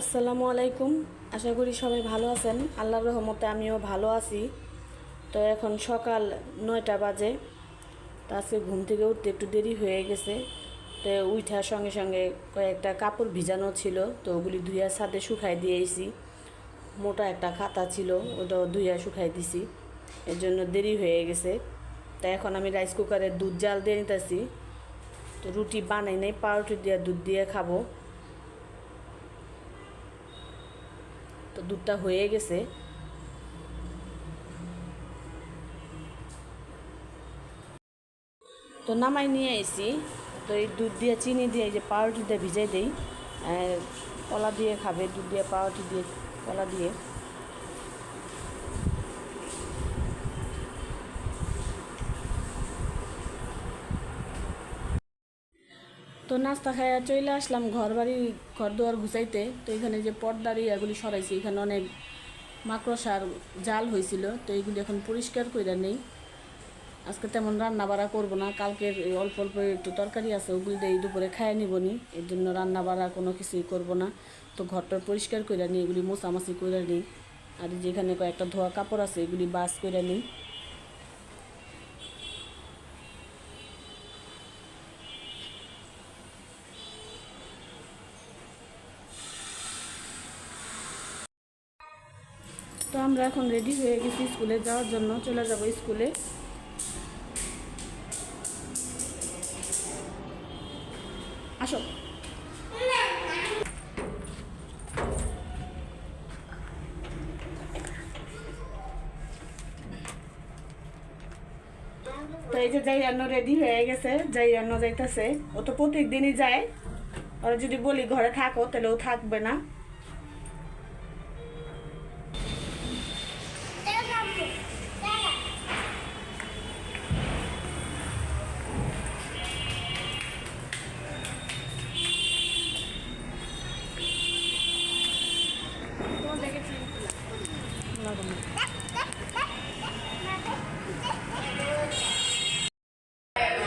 আসসালামু আলাইকুম। আশা করি সবাই ভালো আছেন। আল্লাহর রহমতে আমিও ভালো আছি। তো এখন সকাল নয়টা বাজে। তো আজকে ঘুম থেকে উঠতে একটু দেরি হয়ে গেছে। তো উঠার সঙ্গে সঙ্গে কয়েকটা কাপড় ভিজানো ছিল। তো ওগুলি ধুইয়া ছাদে শুকাই দিয়েছি। মোটা একটা খাতা ছিল, ওটাও ধুইয়া শুকাই দিছি। এর জন্য দেরি হয়ে গেছে। তো এখন আমি রাইস কুকারে দুধ জাল দিয়ে নিতেছি। তো রুটি বানাই নাই, পাউরুটি দিয়ে দুধ দিয়ে খাব। তো দুধটা হয়ে গেছে। তো নামাই নিয়ে এসি তো এই দুধ দিয়ে, চিনি দিয়ে এই যে পাউরুটি দিয়ে ভিজাই দিই। কলা দিয়ে খাবে, দুধ দিয়ে, পাউরুটি দিয়ে, কলা দিয়ে। তো নাস্তা খাইয়া চলে আসলাম ঘর বাড়ি ঘর দুয়ার ঘুচাইতে তো এখানে যে পর্দারি এগুলি সরাইছি, এখানে অনেক মাকড়সার জাল হয়েছিল তো এইগুলি এখন পরিষ্কার করে নেই। আজকে তেমন রান্না বাড়া করব না, কালকের অল্প অল্প একটু তরকারি আছে, ওগুলি দিয়ে দুপুরে খাইয়ে নিব নি এর জন্য রান্না বাড়া কোনো কিছুই করব না। তো ঘরটা পরিষ্কার করে নিই, এগুলি মোছামাছি করে নিই। আর যেখানে কয়েকটা ধোয়া কাপড় আছে, এগুলি বাস করে নিই। তো আমরা এখন রেডি হয়ে গেছি স্কুলে যাওয়ার জন্য। চলে যাব স্কুলে আসো। তো এই যে অন্য রেডি হয়ে গেছে অন্য যাইতেছে। ও তো প্রত্যেক দিনই যায়। আর যদি বলি ঘরে থাকো, তাহলে ও থাকবে না।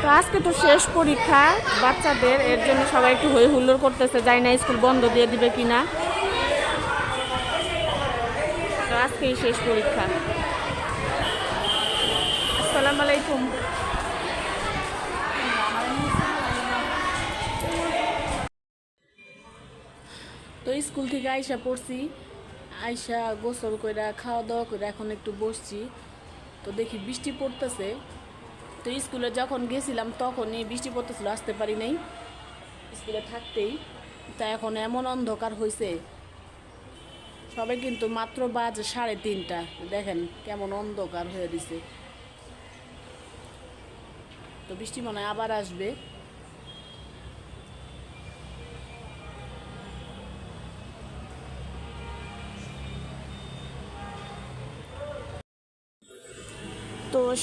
তো আজকে তো শেষ পরীক্ষা, বাচ্চাদের, এর জন্য সবাই একটু হই হুল্লোড় করতেছে যাই না স্কুল বন্ধ দিয়ে দিবে কিনা। তো আজকেই শেষ পরীক্ষা। আসসালামু আলাইকুম। তো স্কুল থেকে আইসা পড়ছি, আইসা গোসল কইরা, খাওয়া দাওয়া করে এখন একটু বসছি। তো দেখি বৃষ্টি পড়তেছে। তো স্কুলে যখন গেছিলাম তখনই বৃষ্টি পড়তেছিল, আসতে পারি নাই স্কুলে থাকতেই। তা এখন এমন অন্ধকার হয়েছে সবে কিন্তু মাত্র বাজ সাড়ে তিনটা। দেখেন কেমন অন্ধকার হয়ে দিছে। তো বৃষ্টি মনে হয় আবার আসবে।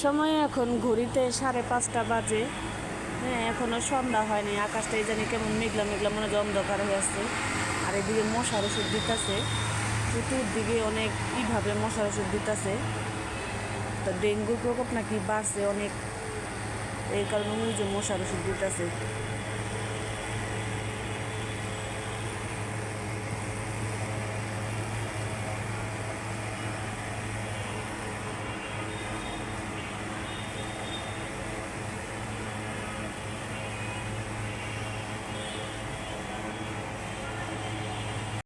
সময় এখন ঘড়িতে সাড়ে পাঁচটা বাজে। হ্যাঁ এখনও সন্ধ্যা হয়নি আকাশটাই জানি কেমন মেঘলা মেঘলা, মনে অন্ধকার হয়ে আসছে আর এদিকে মশার ওষুধ দিতেছে, চতুর্দিকে অনেক কীভাবে মশার ওষুধ দিতেছে। তো ডেঙ্গু প্রকোপ নাকি বাড়ছে অনেক, এই কারণে ওই যে মশার ওষুধ দিতেছে।